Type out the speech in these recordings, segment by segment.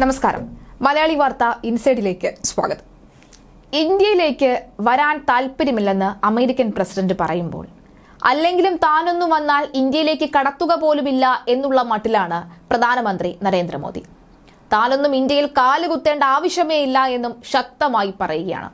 നമസ്കാരം. മലയാളി വാർത്ത ഇൻസൈഡിലേക്ക് സ്വാഗതം. ഇന്ത്യയിലേക്ക് വരാൻ താല്പര്യമില്ലെന്ന് അമേരിക്കൻ പ്രസിഡന്റ് പറയുമ്പോൾ അല്ലെങ്കിലും താനൊന്നും വന്നാൽ ഇന്ത്യയിലേക്ക് കടത്തുക പോലുമില്ല എന്നുള്ള മട്ടിലാണ് പ്രധാനമന്ത്രി നരേന്ദ്രമോദി. താനൊന്നും ഇന്ത്യയിൽ കാലുകുത്തേണ്ട ആവശ്യമേ ഇല്ല എന്നും ശക്തമായി പറയുകയാണ്.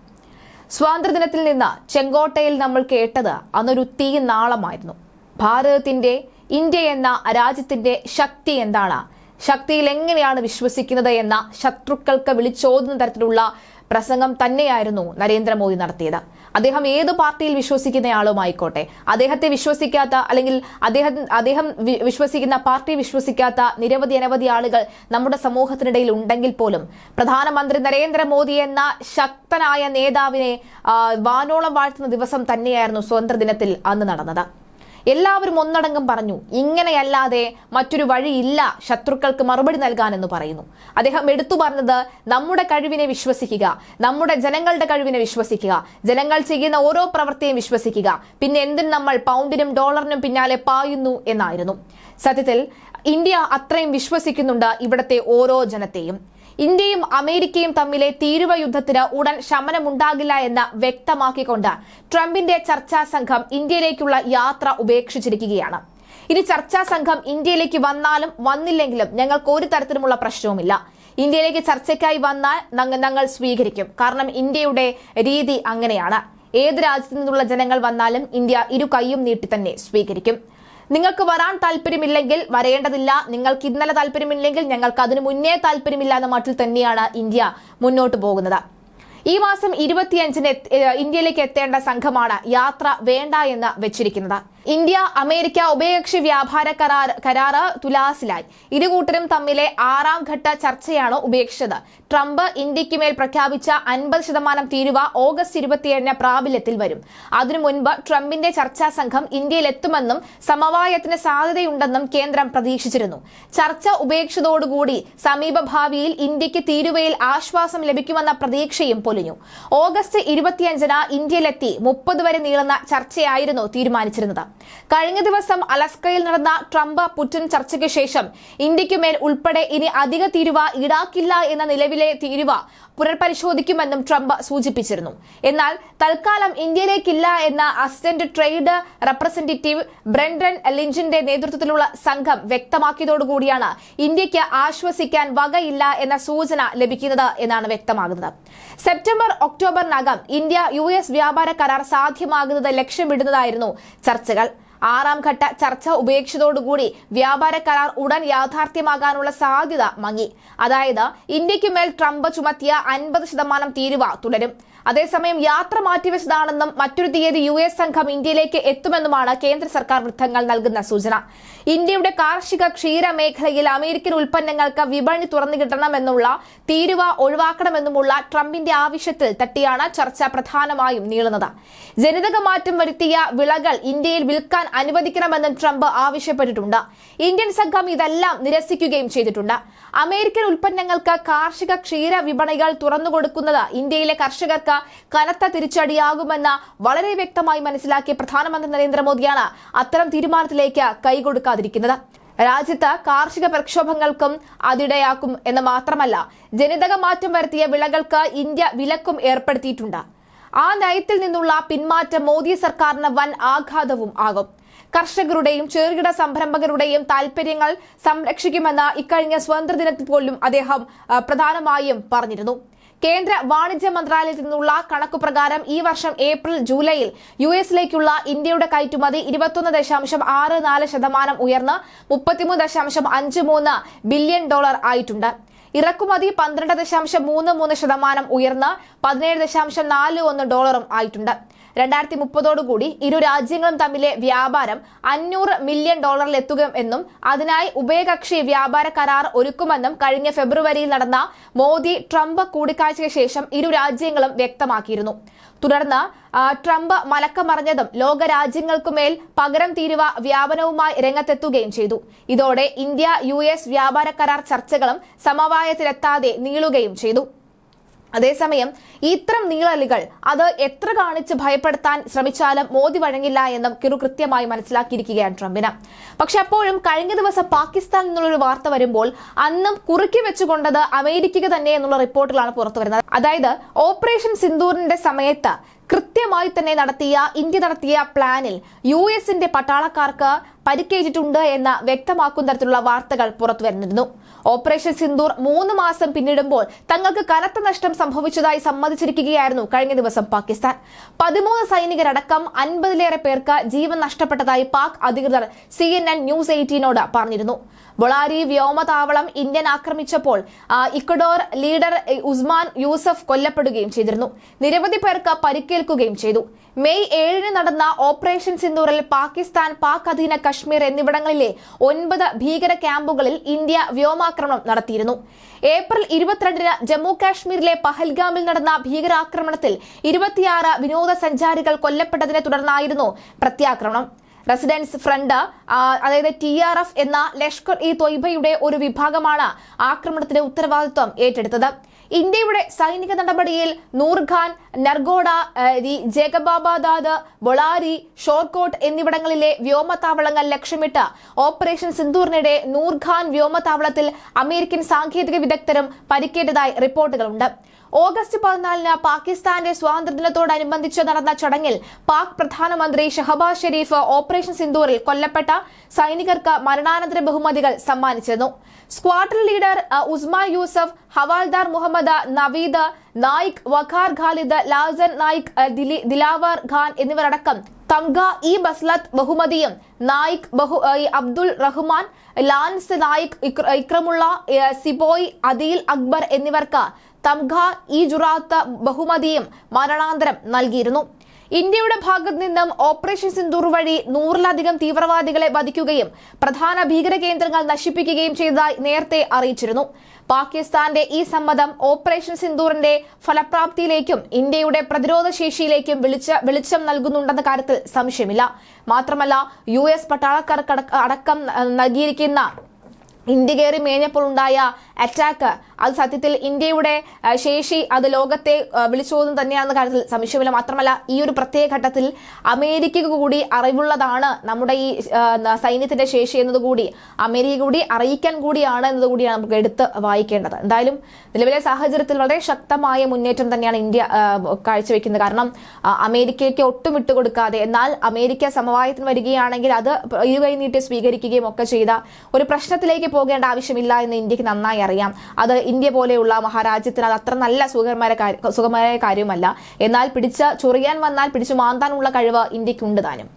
സ്വാതന്ത്ര്യദിനത്തിൽ നിന്ന് ചെങ്കോട്ടയിൽ നമ്മൾ കേട്ടത് അന്നൊരു തീ നാളമായിരുന്നു. ഭാരതത്തിന്റെ ഇന്ത്യ എന്ന രാജ്യത്തിന്റെ ശക്തി എന്താണ് ശക്തിയിൽ എങ്ങനെയാണ് വിശ്വസിക്കുന്നത് എന്ന ശത്രുക്കൾക്ക് വിളിച്ചോതുന്ന തരത്തിലുള്ള പ്രസംഗം തന്നെയായിരുന്നു നരേന്ദ്രമോദി നടത്തിയത്. അദ്ദേഹം ഏത് പാർട്ടിയിൽ വിശ്വസിക്കുന്നയാളുമായിക്കോട്ടെ. അദ്ദേഹത്തെ വിശ്വസിക്കാത്ത അല്ലെങ്കിൽ അദ്ദേഹം അദ്ദേഹം വിശ്വസിക്കുന്ന പാർട്ടി വിശ്വസിക്കാത്ത നിരവധി അനവധി ആളുകൾ നമ്മുടെ സമൂഹത്തിനിടയിൽ ഉണ്ടെങ്കിൽ പോലും പ്രധാനമന്ത്രി നരേന്ദ്രമോദി എന്ന ശക്തനായ നേതാവിനെ വാനോളം വാഴ്ത്തുന്ന ദിവസം തന്നെയായിരുന്നു സ്വതന്ത്ര ദിനത്തിൽ അന്ന് നടന്നത്. എല്ലാവരും ഒന്നടങ്കം പറഞ്ഞു ഇങ്ങനെയല്ലാതെ മറ്റൊരു വഴിയില്ല ശത്രുക്കൾക്ക് മറുപടി നൽകാനെന്ന് പറയുന്നു. അദ്ദേഹം എടുത്തു പറഞ്ഞത് നമ്മുടെ കഴിവിനെ വിശ്വസിക്കുക നമ്മുടെ ജനങ്ങളുടെ കഴിവിനെ വിശ്വസിക്കുക ജനങ്ങൾ ചെയ്യുന്ന ഓരോ പ്രവൃത്തിയും വിശ്വസിക്കുക. പിന്നെ എന്തിന് നമ്മൾ പൗണ്ടിനും ഡോളറിനും പിന്നാലെ പായുന്നു എന്നായിരുന്നു. സത്യത്തിൽ ഇന്ത്യ അത്രയും വിശ്വസിക്കുന്നുണ്ട് ഇവിടുത്തെ ഓരോ ജനത്തെയും. ഇന്ത്യയും അമേരിക്കയും തമ്മിലെ തീരുവ യുദ്ധത്തിന് ഉടൻ ശമനമുണ്ടാകില്ല എന്ന് വ്യക്തമാക്കിക്കൊണ്ട് ട്രംപിന്റെ ചർച്ചാ സംഘം ഇന്ത്യയിലേക്കുള്ള യാത്ര ഉപേക്ഷിച്ചിരിക്കുകയാണ്. ഇനി ചർച്ചാ സംഘം ഇന്ത്യയിലേക്ക് വന്നാലും വന്നില്ലെങ്കിലും ഞങ്ങൾക്ക് ഒരു തരത്തിലുമുള്ള പ്രശ്നവുമില്ല. ഇന്ത്യയിലേക്ക് ചർച്ചയ്ക്കായി വന്നാൽ ഞങ്ങ- ഞങ്ങൾ സ്വീകരിക്കും. കാരണം ഇന്ത്യയുടെ രീതി അങ്ങനെയാണ്. ഏത് രാജ്യത്തു നിന്നുള്ള ജനങ്ങൾ വന്നാലും ഇന്ത്യ ഇരു കൈയും നീട്ടി തന്നെ സ്വീകരിക്കും. നിങ്ങൾക്ക് വരാൻ താല്പര്യമില്ലെങ്കിൽ വരേണ്ടതില്ല. നിങ്ങൾക്ക് ഇന്നലെ താല്പര്യമില്ലെങ്കിൽ ഞങ്ങൾക്ക് അതിനു മുന്നേ താല്പര്യമില്ല എന്ന മട്ടിൽ തന്നെയാണ് ഇന്ത്യ മുന്നോട്ട് പോകുന്നത്. ഈ മാസം ഇരുപത്തിയഞ്ചിന് ഇന്ത്യയിലേക്ക് എത്തേണ്ട സംഘമാണ് യാത്ര വേണ്ട എന്ന് വെച്ചിരിക്കുന്നത്. ഇന്ത്യ അമേരിക്ക ഉഭയകക്ഷി വ്യാപാര കരാർ കരാറ് തുലാസിലായി. ഇരുകൂട്ടരും തമ്മിലെ ആറാം ഘട്ട ചർച്ചയാണ് ഉപേക്ഷിച്ചത്. ട്രംപ് ഇന്ത്യയ്ക്ക് മേൽ പ്രഖ്യാപിച്ച അൻപത് ശതമാനം തീരുവ ഓഗസ്റ്റ് ഇരുപത്തിയേഴിന് പ്രാബല്യത്തിൽ വരും. അതിനു മുൻപ് ട്രംപിന്റെ ചർച്ചാ സംഘം ഇന്ത്യയിലെത്തുമെന്നും സമവായത്തിന് സാധ്യതയുണ്ടെന്നും കേന്ദ്രം പ്രതീക്ഷിച്ചിരുന്നു. ചർച്ച ഉപേക്ഷിച്ചതോടുകൂടി സമീപ ഭാവിയിൽ ഇന്ത്യയ്ക്ക് തീരുവയിൽ ആശ്വാസം ലഭിക്കുമെന്ന പ്രതീക്ഷയും പൊലിഞ്ഞു. ഓഗസ്റ്റ് ഇരുപത്തിയഞ്ചിന് ഇന്ത്യയിലെത്തി മുപ്പത് വരെ നീളുന്ന ചർച്ചയായിരുന്നു തീരുമാനിച്ചിരുന്നത്. കഴിഞ്ഞ ദിവസം അലസ്കയിൽ നടന്ന ട്രംപ് പുടിൻ ചർച്ചയ്ക്ക് ശേഷം ഇന്ത്യക്കുമേൽ ഉൾപ്പെടെ ഇനി അധിക തീരുവ ഈടാക്കില്ല എന്ന നിലവിലെ തീരുവ പുനർപരിശോധിക്കുമെന്നും ട്രംപ് സൂചിപ്പിച്ചിരുന്നു. എന്നാൽ തൽക്കാലം ഇന്ത്യയിലേക്കില്ല എന്ന അസിസ്റ്റന്റ് ട്രേഡ് റെപ്രസെന്റേറ്റീവ് ബ്രെൻഡൻ ലിഞ്ചിന്റെ നേതൃത്വത്തിലുള്ള സംഘം വ്യക്തമാക്കിയതോടുകൂടിയാണ് ഇന്ത്യയ്ക്ക് ആശ്വസിക്കാൻ വകയില്ല എന്ന സൂചന ലഭിക്കുന്നത് എന്നാണ് വ്യക്തമാകുന്നത്. സെപ്റ്റംബർ ഒക്ടോബറിനകം ഇന്ത്യ യു വ്യാപാര കരാർ സാധ്യമാകുന്നത് ലക്ഷ്യമിടുന്നതായിരുന്നു ചർച്ചകൾ. ആറാം ഘട്ട ചർച്ച ഉപേക്ഷിച്ചതോടുകൂടി വ്യാപാര കരാർ ഉടൻ യാഥാർത്ഥ്യമാകാനുള്ള സാധ്യത മങ്ങി. അതായത് ഇന്ത്യക്കുമേൽ ട്രംപ് ചുമത്തിയ അൻപത് ശതമാനം തീരുവ തുടരും. അതേസമയം യാത്ര മാറ്റിവെച്ചതാണെന്നും മറ്റൊരു തീയതി യു എസ് സംഘം ഇന്ത്യയിലേക്ക് എത്തുമെന്നുമാണ് കേന്ദ്ര സർക്കാർ വൃത്തങ്ങൾ നൽകുന്ന സൂചന. ഇന്ത്യയുടെ കാർഷിക ക്ഷീര മേഖലയിൽ അമേരിക്കൻ ഉൽപ്പന്നങ്ങൾക്ക് വിപണി തുറന്നു കിട്ടണമെന്നുള്ള തീരുവ ഒഴിവാക്കണമെന്നുമുള്ള ട്രംപിന്റെ ആവശ്യത്തിൽ തട്ടിയാണ് ചർച്ച പ്രധാനമായും നീളുന്നത്. ജനിതക മാറ്റം വരുത്തിയ വിളകൾ ഇന്ത്യയിൽ വിൽക്കാൻ അനുവദിക്കണമെന്നും ട്രംപ് ആവശ്യപ്പെട്ടിട്ടുണ്ട്. ഇന്ത്യൻ സംഘം ഇതെല്ലാം നിരസിക്കുകയും ചെയ്തിട്ടുണ്ട്. അമേരിക്കൻ ഉൽപ്പന്നങ്ങൾക്ക് കാർഷിക ക്ഷീര വിപണികൾ തുറന്നുകൊടുക്കുന്നത് ഇന്ത്യയിലെ കർഷകർക്ക് കനത്ത തിരിച്ചടിയാകുമെന്ന് വളരെ വ്യക്തമായി മനസ്സിലാക്കിയ പ്രധാനമന്ത്രി നരേന്ദ്രമോദിയാണ് അത്തരം തീരുമാനത്തിലേക്ക് കൈകൊടുക്കാതിരിക്കുന്നത്. രാജ്യത്ത് കാർഷിക പ്രക്ഷോഭങ്ങൾക്കും അതിടയാക്കും എന്ന് മാത്രമല്ല ജനിതക മാറ്റം വരുത്തിയ വിളകൾക്ക് ഇന്ത്യ വിലക്കും ഏർപ്പെടുത്തിയിട്ടുണ്ട്. ആ നയത്തിൽ നിന്നുള്ള പിന്മാറ്റം മോദി സർക്കാരിന് വൻ ആഘാതവും ആകും. കർഷകരുടെയും ചെറുകിട സംരംഭകരുടെയും താൽപര്യങ്ങൾ സംരക്ഷിക്കുമെന്ന് ഇക്കഴിഞ്ഞ സ്വാതന്ത്ര്യദിനത്തിൽ പോലും അദ്ദേഹം പ്രധാനമായും പറഞ്ഞിരുന്നു. കേന്ദ്ര വാണിജ്യ മന്ത്രാലയത്തിൽ നിന്നുള്ള കണക്കു പ്രകാരം ഈ വർഷം ഏപ്രിൽ ജൂലൈയിൽ യു എസിലേക്കുള്ള ഇന്ത്യയുടെ കയറ്റുമതി ഇരുപത്തൊന്ന് ദശാംശം ആറ് നാല് ശതമാനം ഉയർന്ന് മുപ്പത്തിമൂന്ന് ദശാംശം അഞ്ച് മൂന്ന് ബില്യൺ ഡോളർ ആയിട്ടുണ്ട്. ഇറക്കുമതി പന്ത്രണ്ട് ദശാംശം മൂന്ന് മൂന്ന് ശതമാനം ഉയർന്ന് പതിനേഴ് ദശാംശം നാല് ഒന്ന് ഡോളറും ആയിട്ടുണ്ട്. രണ്ടായിരത്തി മുപ്പതോടുകൂടി ഇരു രാജ്യങ്ങളും തമ്മിലെ വ്യാപാരം അഞ്ഞൂറ് മില്യൺ ഡോളറിൽ എത്തുക എന്നും അതിനായി ഉഭയകക്ഷി വ്യാപാര കരാർ ഒരുക്കുമെന്നും കഴിഞ്ഞ ഫെബ്രുവരിയിൽ നടന്ന മോദി ട്രംപ് കൂടിക്കാഴ്ചയ്ക്ക് ശേഷം ഇരു രാജ്യങ്ങളും വ്യക്തമാക്കിയിരുന്നു. തുടർന്ന് ട്രംപ് മലക്കമറിഞ്ഞതും ലോക രാജ്യങ്ങൾക്കുമേൽ പകരം തീരുവ വ്യാപനവുമായി രംഗത്തെത്തുകയും ചെയ്തു. ഇതോടെ ഇന്ത്യ യു എസ് വ്യാപാര കരാർ ചർച്ചകളും സമവായത്തിലെത്താതെ നീളുകയും ചെയ്തു. അതേസമയം ഇത്തരം നീളലുകൾ അത് എത്ര കാണിച്ച് ഭയപ്പെടുത്താൻ ശ്രമിച്ചാലും മോദി വഴങ്ങില്ല എന്നും കിറു കൃത്യമായി മനസ്സിലാക്കിയിരിക്കുകയാണ് ട്രംപിന്. പക്ഷെ അപ്പോഴും കഴിഞ്ഞ ദിവസം പാകിസ്ഥാനിൽ നിന്നുള്ളൊരു വാർത്ത വരുമ്പോൾ അന്നും കുറുക്കി വെച്ചുകൊണ്ടത് അമേരിക്ക തന്നെ എന്നുള്ള റിപ്പോർട്ടുകളാണ് പുറത്തു വരുന്നത്. അതായത് ഓപ്പറേഷൻ സിന്ദൂറിന്റെ സമയത്ത് കൃത്യമായി തന്നെ നടത്തിയ ഇന്ത്യ നടത്തിയ പ്ലാനിൽ യു എസിന്റെ പട്ടാളക്കാർക്ക് പരിക്കേറ്റിട്ടുണ്ട് എന്ന് വ്യക്തമാക്കുന്ന തരത്തിലുള്ള വാർത്തകൾ പുറത്തു വരുന്നിരുന്നു ഓപ്പറേഷൻ സിന്ദൂർ മൂന്ന് മാസം പിന്നിടുമ്പോൾ തങ്ങൾക്ക് കനത്ത നഷ്ടം സംഭവിച്ചതായി സമ്മതിച്ചിരിക്കുകയായിരുന്നു കഴിഞ്ഞ ദിവസം പാകിസ്ഥാൻ. പതിമൂന്ന് സൈനികരടക്കം അൻപതിലേറെ പേർക്ക് ജീവൻ നഷ്ടപ്പെട്ടതായി പാക് അധികൃതർ സി എൻ എൻ ന്യൂസ് എയ്റ്റീനോട് പറഞ്ഞിരുന്നു. ബൊളാരി വ്യോമതാവളം ഇന്ത്യൻ ആക്രമിച്ചപ്പോൾ ഇക്വഡോർ ലീഡർ ഉസ്മാൻ യൂസഫ് കൊല്ലപ്പെടുകയും ചെയ്തിരുന്നു. നിരവധി പേർക്ക് പരിക്കേൽക്കുകയും ചെയ്തു. മെയ് ഏഴിന് നടന്ന ഓപ്പറേഷൻ സിന്ദൂറിൽ പാകിസ്ഥാൻ പാക് അധീന കശ്മീർ എന്നിവിടങ്ങളിലെ ഒൻപത് ഭീകര ക്യാമ്പുകളിൽ ഇന്ത്യ വ്യോമാക്രമണം നടത്തിയിരുന്നു. ഏപ്രിൽ ഇരുപത്തിരണ്ടിന് ജമ്മു കാശ്മീരിലെ പഹൽഗാമിൽ നടന്ന ഭീകരാക്രമണത്തിൽ ഇരുപത്തിയാറ് വിനോദസഞ്ചാരികൾ കൊല്ലപ്പെട്ടതിനെ തുടർന്നായിരുന്നു പ്രത്യാക്രമണം. റെസിഡൻസ് ഫ്രണ്ട് അതായത് ടി ആർ എഫ് എന്ന ലഷ്കർ ഇ തൊയ്ബയുടെ ഒരു വിഭാഗമാണ് ആക്രമണത്തിന്റെ ഉത്തരവാദിത്വം ഏറ്റെടുത്തത്. ഇന്ത്യയുടെ സൈനിക നടപടിയിൽ നൂർഖാൻ നർഗോഡ ജേഗബാബാദാദ് ബൊളാരി ഷോർക്കോട്ട് എന്നിവിടങ്ങളിലെ വ്യോമതാവളങ്ങൾ ലക്ഷ്യമിട്ട് ഓപ്പറേഷൻ സിന്ദൂറിനിടെ നൂർഖാൻ വ്യോമതാവളത്തിൽ അമേരിക്കൻ സാങ്കേതിക വിദഗ്ധരും പരിക്കേറ്റതായി റിപ്പോർട്ടുകളുണ്ട്. ഓഗസ്റ്റ് പതിനാലിന് പാകിസ്ഥാന്റെ സ്വാതന്ത്ര്യദിനത്തോടനുബന്ധിച്ച് നടന്ന ചടങ്ങിൽ പാക് പ്രധാനമന്ത്രി ഷഹബാസ് ഷെരീഫ് ഓപ്പറേഷൻ സിന്ദൂറിൽ കൊല്ലപ്പെട്ട സൈനികർക്ക് മരണാനന്തര ബഹുമതികൾ സമ്മാനിച്ചിരുന്നു. സ്ക്വാഡ്രൺ ലീഡർ ഉസ്മാൻ യൂസഫ് ഹവാൽദാർ മുഹമ്മദ് നവീദ് നായിക് വഖാർ ഖാലിദ് ലാസൻ നായിക് ദിലാവർ ഖാൻ എന്നിവരടക്കം തംഗ ഇ ബസ്ലത്ത് ബഹുമതിയും നായിക് ബഹു അബ്ദുൾ റഹ്മാൻ ലാൻസ് നായിക് ഇക്ര- ഇക്രമുള്ള സിബോയ് അദീൽ അക്ബർ എന്നിവർക്ക് തംഗ ഇ ജുറാത്ത് ബഹുമതിയും മരണാന്തരം നൽകിയിരുന്നു. ഇന്ത്യയുടെ ഭാഗത്ത് നിന്നും ഓപ്പറേഷൻ സിന്ദൂർ വഴി നൂറിലധികം തീവ്രവാദികളെ വധിക്കുകയും പ്രധാന ഭീകര കേന്ദ്രങ്ങൾ നശിപ്പിക്കുകയും ചെയ്തതായി നേരത്തെ അറിയിച്ചിരുന്നു. പാകിസ്ഥാന്റെ ഈ സമ്മതം ഓപ്പറേഷൻ സിന്ദൂറിന്റെ ഫലപ്രാപ്തിയിലേക്കും ഇന്ത്യയുടെ പ്രതിരോധ ശേഷിയിലേക്കും വിളിച്ച നൽകുന്നുണ്ടെന്ന കാര്യത്തിൽ സംശയമില്ല. മാത്രമല്ല യു എസ് പട്ടാളക്കാർക്ക് അടക്കം നൽകിയിരിക്കുന്ന ഇന്ത്യ കയറി മേഞ്ഞപ്പോൾ ഉണ്ടായ അറ്റാക്ക് അത് സത്യത്തിൽ ഇന്ത്യയുടെ ശേഷി അത് ലോകത്തെ വിളിച്ചോതും തന്നെയാണെന്ന കാര്യത്തിൽ സംശയമില്ല. മാത്രമല്ല ഈ ഒരു പ്രത്യേക ഘട്ടത്തിൽ അമേരിക്കയ്ക്ക് കൂടി അറിവുള്ളതാണ് നമ്മുടെ ഈ സൈന്യത്തിന്റെ ശേഷി എന്നതുകൂടി. അമേരിക്ക കൂടി അറിയിക്കാൻ കൂടിയാണ് എന്നതുകൂടിയാണ് നമുക്ക് എടുത്ത് വായിക്കേണ്ടത്. എന്തായാലും നിലവിലെ സാഹചര്യത്തിൽ വളരെ ശക്തമായ മുന്നേറ്റം തന്നെയാണ് ഇന്ത്യ കാഴ്ചവെക്കുന്നത്. കാരണം അമേരിക്കയ്ക്ക് ഒട്ടും വിട്ടുകൊടുക്കാതെ എന്നാൽ അമേരിക്ക സമവായത്തിന് വരികയാണെങ്കിൽ അത് ഇരുകൈ നീട്ടി സ്വീകരിക്കുകയും ഒക്കെ ചെയ്ത ഒരു പ്രശ്നത്തിലേക്ക് പോകേണ്ട ആവശ്യമില്ല എന്ന് ഇന്ത്യയ്ക്ക് നന്നായി അറിയാം. അത് ഇന്ത്യ പോലെയുള്ള മഹാരാജ്യത്തിന് അത് അത്ര നല്ല സുഖകരമായ സുഖമായ കാര്യമല്ല എന്നാൽ പിടിച്ച ചൊറിയാൻ വന്നാൽ പിടിച്ചു മാന്താനുള്ള കഴിവ് ഇന്ത്യക്കുണ്ട് താനും.